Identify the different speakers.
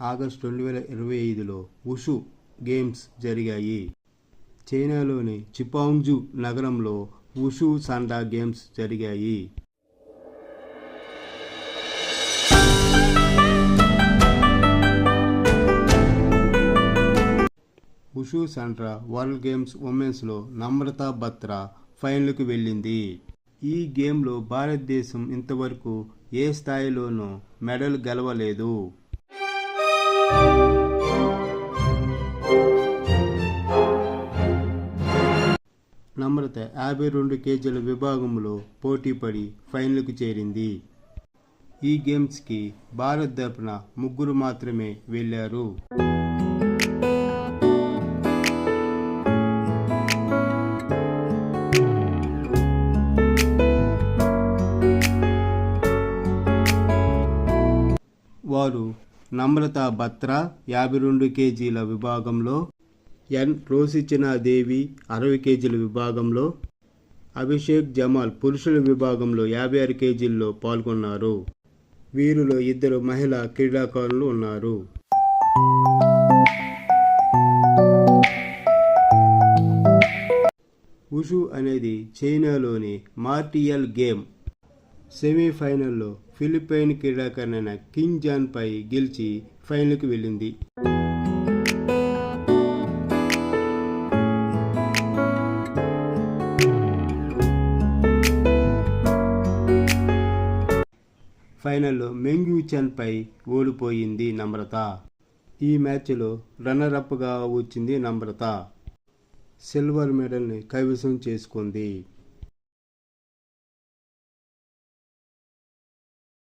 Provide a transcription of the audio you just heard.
Speaker 1: August రెండు వేల ఇరవై ఐదులో ఉషు గేమ్స్ జరిగాయి. చైనాలోని చిపాంగ్జు నగరంలో ఉషు సాండా గేమ్స్ జరిగాయి. ఉషు సాండ్రా వరల్డ్ గేమ్స్ ఉమెన్స్లో నమ్రతా బత్రా ఫైనల్కు వెళ్ళింది. ఈ గేమ్లో భారతదేశం ఇంతవరకు ఏ స్థాయిలోనూ మెడల్ గెలవలేదు. నమ్రత యాభై రెండు కేజీల విభాగంలో పోటీపడి ఫైనల్కు చేరింది. ఈ గేమ్స్కి భారత్ తరపున ముగ్గురు మాత్రమే వెళ్ళారు. వారు నమ్రత బత్రా యాభై రెండు కేజీల విభాగంలో ఎన్. రోసిచనా దేవి అరవై కేజీల విభాగంలో అభిషేక్ జమాల్ పురుషుల విభాగంలో యాభై ఆరు కేజీల్లో పాల్గొన్నారు. వీరిలో ఇద్దరు మహిళా క్రీడాకారులు ఉన్నారు. ఉషు అనేది చైనాలోని మార్టియల్ గేమ్ సెమీఫైనల్లో ఫిలిప్పైన్ క్రీడాకారులైన కింగ్ జాన్ పై గెలిచి ఫైనల్కి వెళ్ళింది. ఫైనల్లో మెంగ్యూ చెన్ పై ఓడిపోయింది నమ్రత. ఈ మ్యాచ్లో రన్నర్ అప్గా వచ్చింది నమ్రత. సిల్వర్ మెడల్ని కైవసం చేసుకుంది.